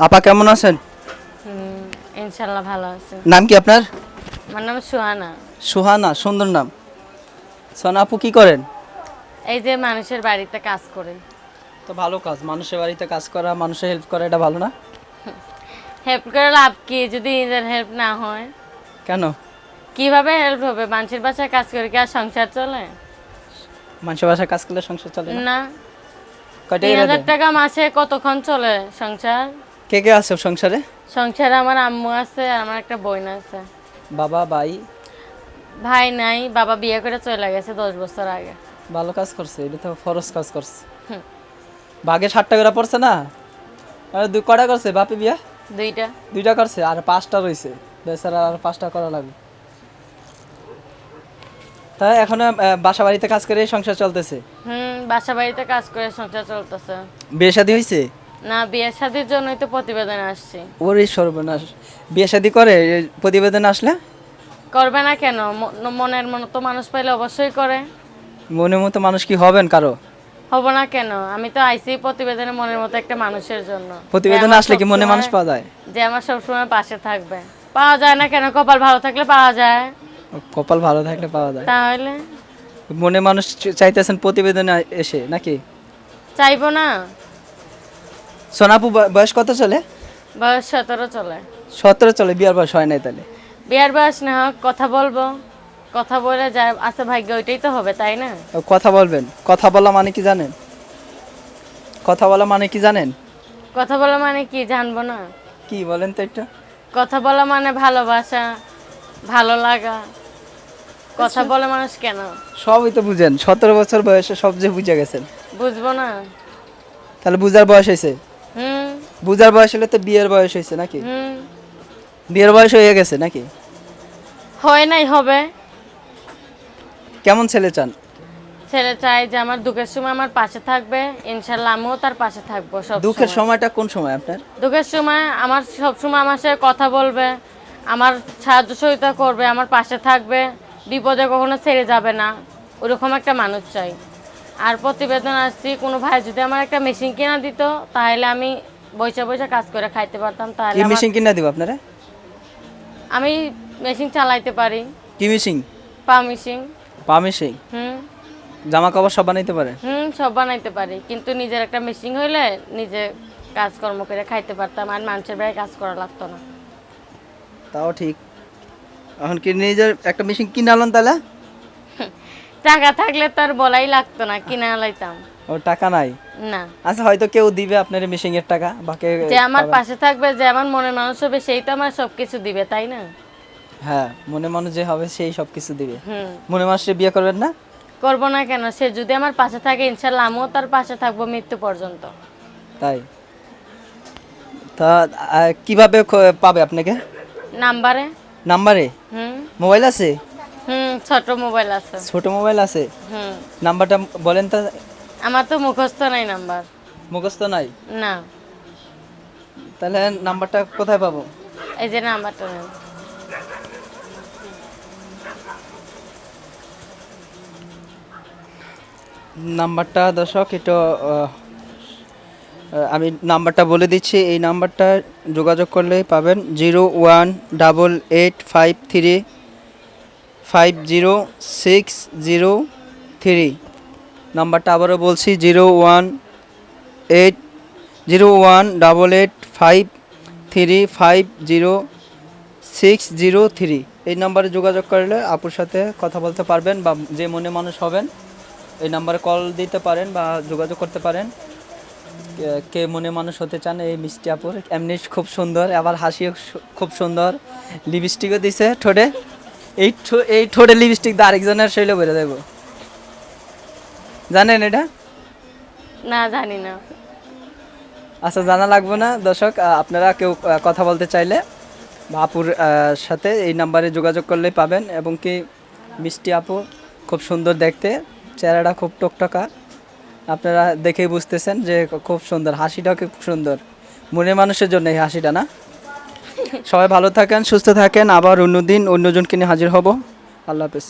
আপা কেমন আছেন? ইনশাল্লাহ ভালো আছে। নাম কি আপনার? আমার নাম সুহানা। সুহানা সুন্দর নাম। সোনা আপু কি করেন? এই যে মানুষের বাড়িতে কাজ করেন তো ভালো কাজ মানুষের বাড়িতে কাজ করা মানুষের হেল্প করা এটা ভালো না? হেল্প করে লাভ কি? যদি নিজের হেল্প না হয়। কেন? কীভাবে হেল্প হবে? মানুষের বাসায় কাজ করে কি আর সংসার চলে? মানুষের বাসায় কাজ করলে সংসার চলে না? না। কয়টা তিন এরা হাজার দেয়? টাকা মাসে কতক্ষণ চলে সংসার? কে কে আছে সংসারে? সংসারে আমার আম্মু আছে আর আমার একটা বোন আছে। বাবা ভাই? ভাই নাই বাবা বিয়ে করে চলে গেছে দশ বছর আগে। ভালো কাজ করছে এটা তো ফরজ কাজ করছে। হুম। ভাগে ষাটটা করে পড়ছে না? আর দুই কটা করছে? বাপি বিয়া? দুইটা। দুইটা করছে আর পাঁচটা রয়েছে বেচারা আর পাঁচটা করা লাগবে। তাই এখনও বাসা বাড়িতে কাজ করে সংসার চলতেছে? হুম বাসা বাড়িতে কাজ করে সংসার চলতেছে। বিয়ে শাদী হয়েছে না বিয়ে শাদির জন্যই তো প্রতিবেদন আসছি। ওরে সর্বনাশ। বিয়ে শাদী করে প্রতিবেদন আসলে? করবে না কেন? মনের মতো মানুষ পাইলে অবশ্যই করে। মনে মতো মানুষ কি হবেন কারও? হব না কেন? আমি তো আইসি প্রতিবেদনে মনের মতো একটা মানুষের জন্য। প্রতিবেদন আসলে কি মনে মানুষ পাওয়া যায়? যে আমার সবসময় পাশে থাকবে। পাওয়া যায় না কেন? কপাল ভালো থাকলে পাওয়া যায়। কপাল ভালো থাকলে পাওয়া যায়? তাহলে? মনে মানুষ চাইতেছেন প্রতিবেদনে এসে নাকি? চাইব না। সোনাপু বয়স কত চলে? বয়স সতেরো চলে। সতেরো চলে বিয়ার বয়স হয় নাই তাহলে? বিয়ার বয়স না হোক কথা বলব। কথা বলে যা আছে ভাগ্য ওইটাই তো হবে তাই না? কথা বলবেন। কথা বলা মানে কি জানেন? কথা বলা মানে কি জানেন? কথা বলা মানে কি জানব না? কি বলেন তো একটু। কথা বলা মানে ভালোবাসা ভালো লাগা। কথা বলে মানুষ কেন? সবই তো বুঝেন সতেরো বছর বয়সে সব যে বুঝে গেছেন। বুঝব না। তাহলে বুঝার বয়স হয়েছে? বুঝার বয়স হলে তো বিয়ের বয়স হয়েছে নাকি? হুম। বিয়ের বয়স হয়ে গেছে নাকি? হয় নাই হবে। কেমন ছেলে চান? ছেলে চাই যে আমার দুঃখের সময় আমার পাশে থাকবে ইনশাল্লাহ আমিও তার পাশে থাকব সব দুঃখের সময়টা কোন সময় আপনার? দুঃখের সময় আমার সব সময় আমার সাথে কথা বলবে আমার সাহায্য সহযোগিতা করবে আমার পাশে থাকবে বিপদে কখনো ছেড়ে যাবে না ওরকম একটা মানুষ চাই। আর প্রতিবেদন আসছি কোনো ভাই যদি আমার একটা মেশিন কেনা দিত তাহলে আমি বৈশা বৈশা কাজ করে খাইতে পারতাম তাহলে কি মেশিন কিনা দিব আপনারা? আমি মেশিন চালাইতে পারি। কি মেশিন পা মেশিন পা মেশিন হুম। জামা কাপড় সব বানাইতে পারে? হুম সব বানাইতে পারি। কিন্তু নিজের একটা মেশিন হইলে নিজে কাজকর্ম করে খাইতে পারতাম আর মানুষের বাইরে কাজ করা লাগতো না। তাও ঠিক। এখন কি নিজের একটা মেশিন কিনে আনলেন তাহলে? টাকা থাকলে তো আর বলাই লাগতো না কিনা লাইতাম ও টাকা নাই। না। আচ্ছা হয়তো কেউ দিবে আপনার মেশিন এর টাকা বা কেউ যে আমার পাশে থাকবে যে আমার মনের মানুষ হবে সেই তো আমার সবকিছু দিবে তাই না? হ্যাঁ মনে মানুষ যে হবে সেই সব কিছু দিবে মনে মানুষের বিয়ে করবেন না? করব না কেন? সে যদি আমার পাশে থাকে ইনশাল্লাহ আমিও তার পাশে থাকব মৃত্যু পর্যন্ত। তাই? তা কীভাবে পাবে আপনাকে? নাম্বারে। নাম্বারে? হুম। মোবাইল আছে? হুম ছোট মোবাইল আছে। ছোট মোবাইল আছে? হুম। নাম্বারটা বলেন তো। আমার তো মুখস্থ নাই নাম্বার। মুখস্থ নাই? না। তাহলে নাম্বারটা কোথায় পাবো? এই যে নাম্বারটা নেন। নাম্বারটা দর্শক এটা আমি নাম্বারটা বলে দিচ্ছি। এই নাম্বারটা যোগাযোগ করলে পাবেন zero one double eight five three five zero six zero three. নাম্বারটা আবারও বলছি, zero one eight, zero one double eight five three five zero six zero three. এই নাম্বারে যোগাযোগ করলে আপুর সাথে কথা বলতে পারবেন বা যে মনে মানুষ হবেন, এই নাম্বারে কল দিতে পারেন বা যোগাযোগ করতে পারেন। কে- মনে মানুষ হতে চান, এই মিষ্টি আপুর। এমনি খুব সুন্দর, আবার হাসিও খুব সুন্দর। লিপস্টিকও দিছে ঠোঁটে। এই এই ঠোঁটে লিপস্টিক দিয়ে আরেকজনের শৈলে বেরো দেবো। জানেন এটা? না জানি না। আচ্ছা জানা লাগবে না দর্শক আপনারা কেউ কথা বলতে চাইলে আপুর সাথে এই নাম্বারে যোগাযোগ করলেই পাবেন এবং কি মিষ্টি আপু খুব সুন্দর দেখতে চেহারাটা খুব টকটকা। আপনারা দেখেই বুঝতেছেন যে খুব সুন্দর হাসিটাও খুব সুন্দর। মনে মানুষের জন্য এই হাসিটা না? সবাই ভালো থাকেন সুস্থ থাকেন আবার অন্যদিন অন্যজনকে নিয়ে হাজির হব। আল্লাহ হাফেজ।